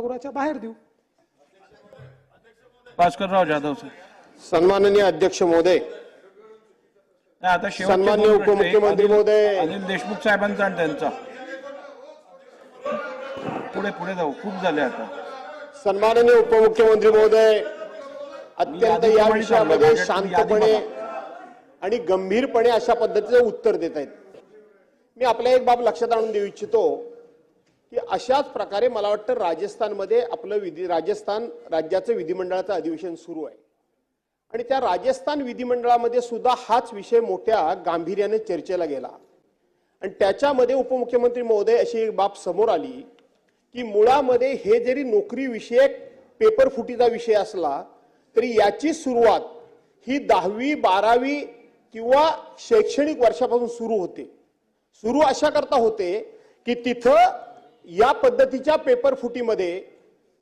सभागृहाच्या बाहेर देऊ. भास्करराव जाधव सर. सन्माननीय अध्यक्ष महोदय. आता शेवटचे सन्माननीय दोन प्रश्न आहे. उपमुख्यमंत्री अनिल- महोदय. अनिल देशमुख साहेबांचा आणि त्यांचा. पुढे पुढे जाऊ. खूप झाले आता. सन्माननीय उपमुख्यमंत्री महोदय अत्यंत या विषयामध्ये. माझ्याकडे शांतपणे यादी आणि गंभीरपणे अशा पद्धतीचं उत्तर देत आहेत मी आपल्या एक बाब लक्षात आणून देऊ इच्छितो. की अशाच प्रकारे मला वाटतं राजस्थानमध्ये आपलं विधी राजस्थान राज्याचं विधिमंडळाचं अधिवेशन सुरू आहे. आणि त्या राजस्थान विधिमंडळामध्ये सुद्धा हाच विषय मोठ्या गांभीर्याने चर्चेला गेला. आणि त्याच्यामध्ये उपमुख्यमंत्री महोदय अशी एक बाब समोर आली की मुळामध्ये हे जरी नोकरीविषयक पेपर फुटीचा विषय असला तरी याची सुरुवात ही दहावी बारावी किंवा शैक्षणिक वर्षापासून सुरू होते. सुरू अशा करता होते की तिथं या पद्धतीच्या पेपर फुटीमध्ये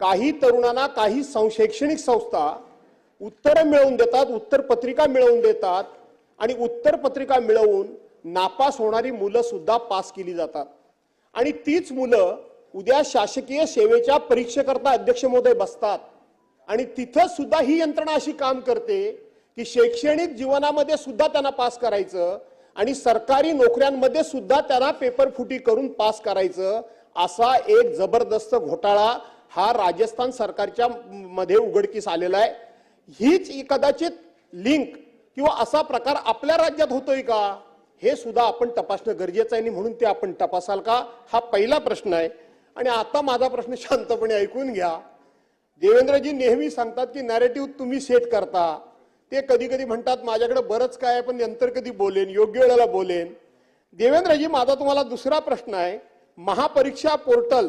काही तरुणांना काही सं- शैक्षणिक संस्था उत्तरं मिळवून देतात उत्तर पत्रिका मिळवून देतात आणि उत्तर पत्रिका मिळवून नापास होणारी मुलं सुद्धा पास केली जातात. आणि तीच मुलं उद्या शासकीय सेवेच्या परीक्षेकरता अध्यक्ष महोदय बसतात आणि तिथं सुद्धा ही यंत्रणा अशी काम करते की शैक्षणिक जीवनामध्ये सुद्धा त्यांना पास करायचं आणि सरकारी नोकऱ्यांमध्ये सुद्धा त्यांना पेपर फुटी करून पास करायचं असा एक जबरदस्त घोटाळा हा राजस्थान सरकारच्या मध्ये उघडकीस आलेला आहे. हीच कदाचित लिंक किंवा असा प्रकार आपल्या राज्यात होतोय का? हे सुद्धा आपण तपासणं गरजेचं आहे आणि म्हणून ते आपण तपासाल का? हा पहिला प्रश्न आहे. आणि आता माझा प्रश्न शांतपणे ऐकून घ्या. देवेंद्रजी नेहमी सांगतात की नॅरेटिव्ह तुम्ही सेट करता. ते कधी कधी म्हणतात माझ्याकडे बरंच काय आहे पण नंतर कधी बोलेन योग्य वेळेला बोलेन. देवेंद्रजी माझा तुम्हाला दुसरा प्रश्न आहे. महापरीक्षा पोर्टल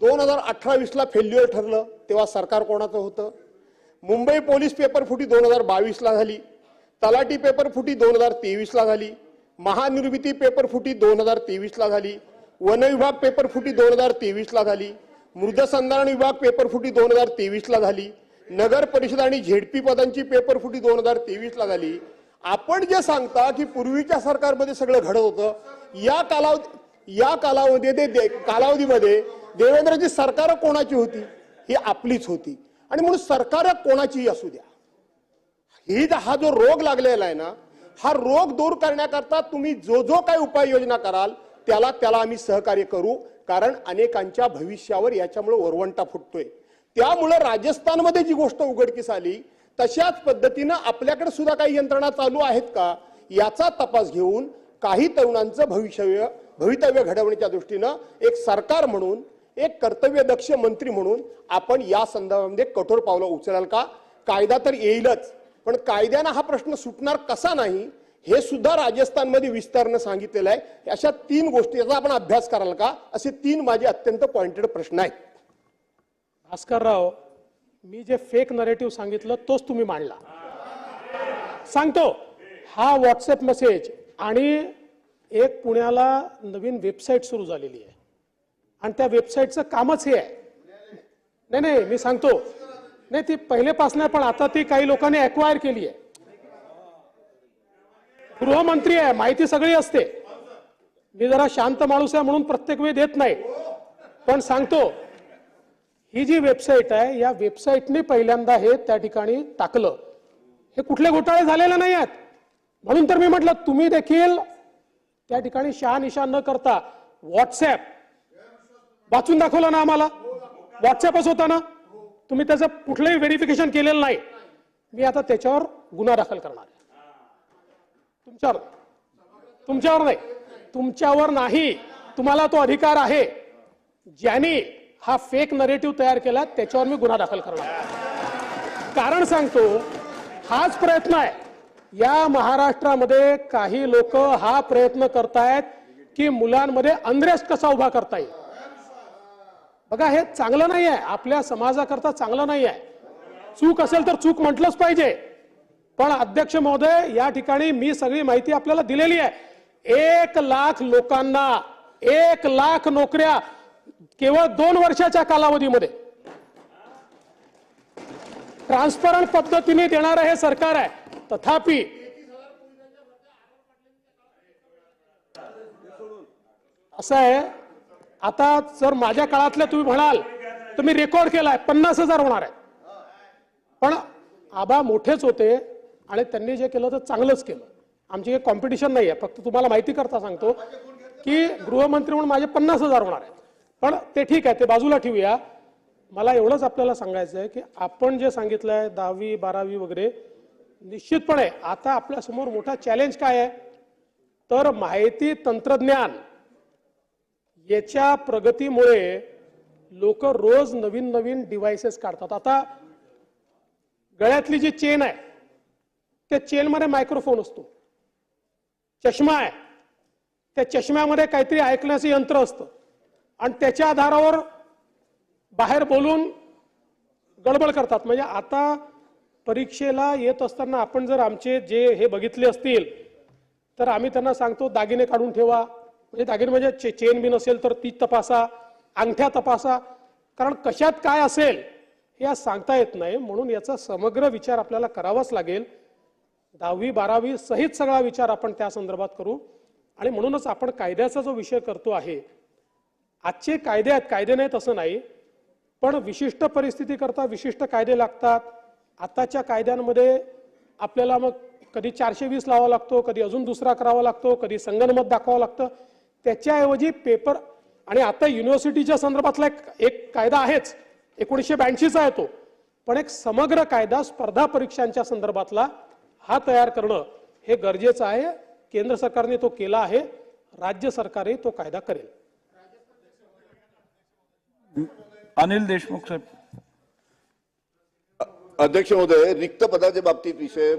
दोन हजार अठरा वीसला फेल्युअर ठरलं तेव्हा सरकार कोणाचं होतं? मुंबई पोलीस पेपर फुटी दोन हजार बावीसला झाली तलाठी पेपर फुटी दोन हजार तेवीसला झाली महानिर्मिती पेपर फुटी दोन हजार तेवीसला झाली वनविभाग पेपर फुटी दोन हजार तेवीसला झाली मृदसंधारण विभाग पेपर फुटी दोन हजार तेवीसला झाली नगर परिषद आणि झेडपी पदांची पेपर फुटी दोन हजार तेवीसला झाली. आपण जे सांगता की पूर्वीच्या सरकारमध्ये सगळं घडत होतं या कालावधी या कालावधी दे- दे- कालावधीमध्ये देवेंद्रजी सरकार कोणाची होती? ही आपलीच होती. आणि म्हणून सरकार कोणाचीही असू द्या. ही हा जो रोग लागलेला आहे ना हा रोग दूर करण्याकरता तुम्ही जो जो काही उपाययोजना कराल त्याला त्याला आम्ही सहकार्य करू. कारण अनेकांच्या भविष्यावर याच्यामुळे वरवंटा फुटतोय. त्यामुळं राजस्थानमध्ये जी गोष्ट उघडकीस आली तशाच पद्धतीनं आपल्याकडे सुद्धा काही यंत्रणा चालू आहेत का? याचा तपास घेऊन काही तरुणांचं भविष्य भवितव्य घडवण्याच्या दृष्टीनं एक सरकार म्हणून एक कर्तव्यदक्ष मंत्री म्हणून आपण या संदर्भामध्ये कठोर पावलं उचलाल का? कायदा तर येईलच. पण कायद्यानं हा प्रश्न सुटणार कसा नाही हे सुद्धा राजस्थानमध्ये विस्तारनं सांगितलेलं आहे. अशा तीन गोष्टी याचा आपण अभ्यास कराल का? असे तीन माझे अत्यंत पॉइंटेड प्रश्न आहेत. भास्करराव मी जे फेक नरेटिव्ह सांगितलं तोच तुम्ही मांडला. सांगतो हा व्हॉट्सअप मेसेज आणि एक पुण्याला नवीन वेबसाईट सुरू झालेली आहे. आणि त्या वेबसाईटचं कामच हे आहे. नाही नाही मी सांगतो. नाही ती पहिलेपासून आहे पण आता ती काही लोकांनी अक्वायर केली आहे. गृहमंत्री आहे माहिती सगळी असते. मी जरा शांत माणूस आहे म्हणून प्रत्येक वेळी देत नाही. पण सांगतो ही जी वेबसाईट आहे या वेबसाईटने पहिल्यांदा हे त्या ठिकाणी टाकलं. हे कुठले घोटाळे झालेले नाही आहेत. म्हणून तर मी म्हटलं तुम्ही देखील त्या ठिकाणी शहानिशा न करता व्हॉट्सॲप वाचून दाखवलं ना आम्हाला? व्हॉट्सॲपच होता ना? तुम्ही त्याचं कुठलंही व्हेरिफिकेशन केलेलं नाही. मी आता त्याच्यावर गुन्हा दाखल करणार आहे. तुमच्यावर तुमच्यावर नाही. तुमच्यावर नाही. तुम्हाला तो अधिकार आहे. ज्यांनी हा फेक नरेटिव्ह तयार केला त्याच्यावर मी गुन्हा दाखल करणार कारण सांगतो हाच प्रयत्न आहे. या महाराष्ट्रामध्ये काही लोक हा प्रयत्न करतायत की मुलांमध्ये अंध्रेस कसा उभा करता येईल? बघा हे चांगलं नाही आहे. आपल्या समाजाकरता चांगलं नाही आहे. चूक असेल तर चूक म्हटलंच पाहिजे. पण अध्यक्ष महोदय या ठिकाणी मी सगळी माहिती आपल्याला दिलेली आहे. एक लाख लोकांना एक लाख नोकऱ्या केवळ दोन वर्षाच्या कालावधीमध्ये. ट्रान्सपरंट पद्धतीने देणारं हे सरकार आहे. तथापि असं आहे आता जर माझ्या काळातल्या तुम्ही म्हणाल तर मी रेकॉर्ड केलाय पन्नास हजार होणार आहे. पण आबा मोठेच होते आणि त्यांनी जे केलं तर चांगलंच केलं. आमची काही कॉम्पिटिशन नाही आहे फक्त तुम्हाला माहिती करता सांगतो की गृहमंत्री म्हणून माझे पन्नास हजार होणार आहेत. पण ते ठीक आहे ते बाजूला ठेवूया. मला एवढंच आपल्याला सांगायचं आहे की आपण जे सांगितलं आहे दहावी बारावी वगैरे निश्चितपणे आता आपल्यासमोर मोठा चॅलेंज काय आहे? तर माहिती तंत्रज्ञान. याच्या प्रगतीमुळे लोक रोज नवीन नवीन डिव्हाइसेस काढतात. आता गळ्यातली जी चेन आहे त्या चेनमध्ये मायक्रोफोन असतो. चष्मा आहे. त्या चष्म्यामध्ये काहीतरी ऐकण्याचं यंत्र असतं. आणि त्याच्या आधारावर बाहेर बोलून गडबड करतात. म्हणजे आता परीक्षेला येत असताना आपण जर आमचे जे हे बघितले असतील तर आम्ही त्यांना सांगतो दागिने काढून ठेवा. म्हणजे दागिने म्हणजे चे चेन बिन असेल तर ती तपासा अंगठ्या तपासा. कारण कशात काय असेल हे आज सांगता येत नाही. म्हणून याचा समग्र विचार आपल्याला करावाच लागेल. दहावी बारावी सहित सगळा विचार आपण त्या संदर्भात करू. आणि म्हणूनच आपण कायद्याचा जो विषय करतो आहे आजचे कायदे आहेत कायदे नाहीत असं नाही. पण विशिष्ट परिस्थितीकरता विशिष्ट कायदे लागतात. आताच्या कायद्यांमध्ये आपल्याला मग कधी चारशे वीस लावावा लागतो कधी अजून दुसरा करावा लागतो कधी संगणमत दाखवावं लागतं. त्याच्याऐवजी पेपर आणि आता युनिव्हर्सिटीच्या संदर्भातला एक एक कायदा आहेच. एकोणीसशे ब्याऐंशीचा आहे तो. पण एक समग्र कायदा स्पर्धा परीक्षांच्या संदर्भातला हा तयार करणं हे गरजेचं आहे. केंद्र सरकारने तो केला आहे. राज्य सरकारही तो कायदा करेल. अनिल देशमुख साहेब. अध्यक्ष महोदय रिक्त पदाच्या बाबतीत विषय